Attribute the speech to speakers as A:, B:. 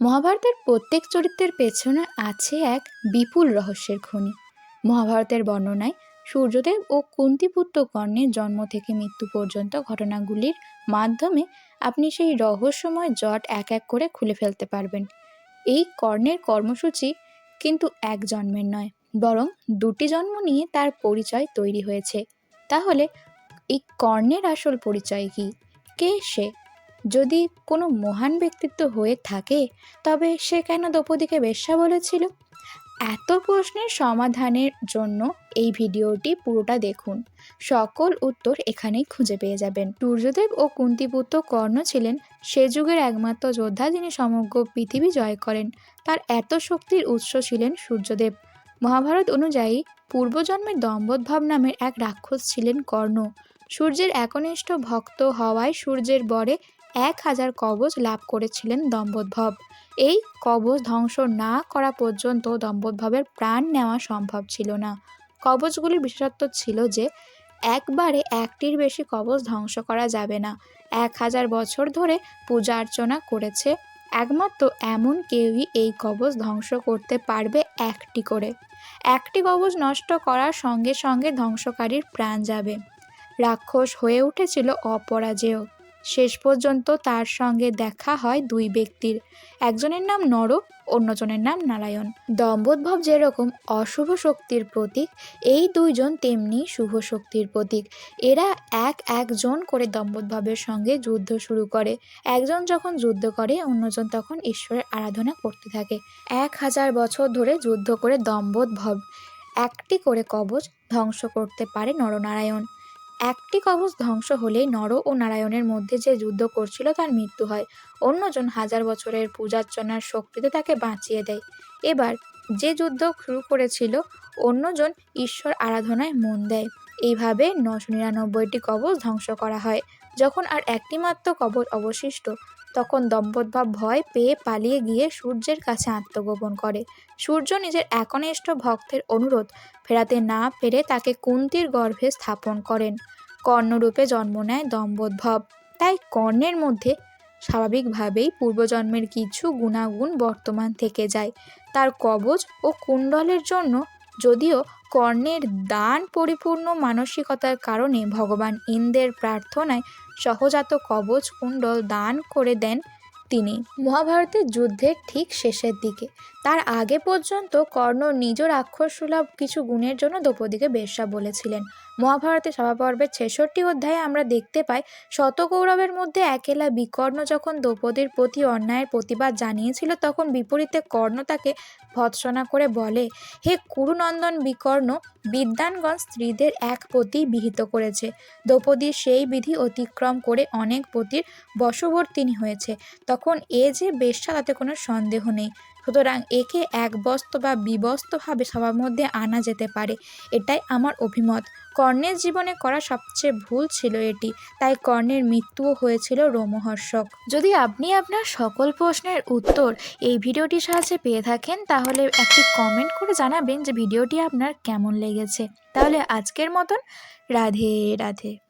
A: মহাভারতের প্রত্যেক চরিত্রের পেছনে আছে এক বিপুল রহস্যের খনি। মহাভারতের বর্ণনায় সূর্যদেব ও কুন্তিপুত্র কর্ণের জন্ম থেকে মৃত্যু পর্যন্ত ঘটনাগুলির মাধ্যমে আপনি সেই রহস্যময় জট এক এক করে খুলে ফেলতে পারবেন। এই কর্ণের কর্মসূচি কিন্তু এক জন্মের নয়, বরং দুটি জন্ম নিয়ে তার পরিচয় তৈরি হয়েছে। তাহলে এই কর্ণের আসল পরিচয় কি? কে সে? যদি কোনো মহান ব্যক্তিত্ব হয়ে থাকে, তবে সে কেন দ্রৌপদীকে বেশ্যা বলেছিল? এত প্রশ্নের সমাধানের জন্য এই ভিডিওটি পুরোটা দেখুন। সকল উত্তর এখানেই খুঁজে পেয়ে যাবেন। সূর্যদেব ও কুন্তিপুত্র কর্ণ ছিলেন সে যুগের একমাত্র যোদ্ধা যিনি সমগ্র পৃথিবী জয় করেন। তার এত শক্তির উৎস ছিলেন সূর্যদেব। মহাভারত অনুযায়ী পূর্বজন্মের দম্বদ্ভাব নামের এক রাক্ষস ছিলেন কর্ণ। সূর্যের একনিষ্ঠ ভক্ত হওয়ায় সূর্যের বরে এক হাজার কবচ লাভ করেছিলেন দম্পতভব এই কবচ ধ্বংস না করা পর্যন্ত দম্পতভবের প্রাণ নেওয়া সম্ভব ছিল না। কবচগুলির বিশেষত্ব ছিল যে, একবারে একটির বেশি কবচ ধ্বংস করা যাবে না। এক হাজার বছর ধরে পূজা অর্চনা করেছে। একমাত্র এমন কেউই এই কবচ ধ্বংস করতে পারবে একটি করে। একটি কবচ নষ্ট করার সঙ্গে সঙ্গে ধ্বংসকারীর প্রাণ যাবে। রাক্ষস হয়ে উঠেছিল অপরাজেয়। শেষ পর্যন্ত তার সঙ্গে দেখা হয় দুই ব্যক্তির। একজনের নাম নর অন্যজনের নাম নারায়ণ। দম্পতভাব যেরকম অশুভ শক্তির প্রতীক, এই দুইজন তেমনি শুভ শক্তির প্রতীক। এরা এক একজন করে দম্পতভাবের সঙ্গে যুদ্ধ শুরু করে। একজন যখন যুদ্ধ করে, অন্যজন তখন ঈশ্বরের আরাধনা করতে থাকে। এক হাজার বছর ধরে যুদ্ধ করে দম্পতভব একটি করে কবচ ধ্বংস করতে পারে নরনারায়ণ। একটি কবচ ধ্বংস হলেই নর ও নারায়ণের মধ্যে যে যুদ্ধ করছিল তার মৃত্যু হয়। অন্যজন হাজার বছরের পূজার্চনার শক্তিতে তাকে বাঁচিয়ে দেয়। এবার যে যুদ্ধ শুরু করেছিল, অন্যজন ঈশ্বর আরাধনায় মন দেয়। এইভাবে নশো নিরানব্বইটি কবচ ধ্বংস করা হয়, যখন আর একটি মাত্র কবচ অবশিষ্ট। তখন দম্পতভাব ভয় পেয়ে পালিয়ে গিয়ে সূর্যের কাছে আত্মগোপন করে। সূর্য নিজের একনিষ্ঠ ভক্তের অনুরোধ ফেরাতে না পেরে তাকে কুন্তির গর্ভে স্থাপন করেন। কর্ণরূপে জন্ম নেয় দম্পতভব। তাই কর্ণের মধ্যে স্বাভাবিকভাবেই পূর্বজন্মের কিছু গুণাগুণ বর্তমান থেকে যায়। তার কবচ ও কুণ্ডলের জন্য যদিও কর্ণের দান পরিপূর্ণ মানসিকতার কারণে ভগবান ইন্দ্রের প্রার্থনায় সহজাত কবচ কুণ্ডল দান করে দেন তিনি। মহাভারতের যুদ্ধের ঠিক শেষের দিকে। তার আগে পর্যন্ত কর্ণ নিজ রাক্ষসসুলভ কিছু গুণের জন্য দ্রৌপদীকে বেশ্যা বলেছিলেন। মহাভারতের সভাপর্বের ছেষট্টি অধ্যায়ে আমরা দেখতে পাই, শতকৌরবের মধ্যে একেলা বিকর্ণ যখন দ্রৌপদীর প্রতি অন্যায়ের প্রতিবাদ জানিয়েছিল, তখন বিপরীতে কর্ণ তাকে ভৎসনা করে বলে, হে কুরুনন্দন বিকর্ণ বিদ্যানগণ স্ত্রীদের এক পতি বিহিত করেছে। দ্রৌপদী সেই বিধি অতিক্রম করে অনেক পতির বশবর্তিনী হয়েছে। তখন এ যে বেশ্যা, তাতে কোনো সন্দেহ নেই। সুতরাং একে একবস্ত বা বিবস্তভাবে সবার মধ্যে আনা যেতে পারে। এটাই আমার অভিমত। কর্ণের জীবনে করা সবচেয়ে ভুল ছিল এটি। তাই কর্ণের মৃত্যুও হয়েছিল রোমহর্ষক। যদি আপনি আপনার সকল প্রশ্নের উত্তর এই ভিডিওটির সাহায্যে পেয়ে থাকেন, তাহলে একটি কমেন্ট করে জানাবেন যে ভিডিওটি আপনার কেমন লেগেছে। তাহলে আজকের মতন রাধে রাধে।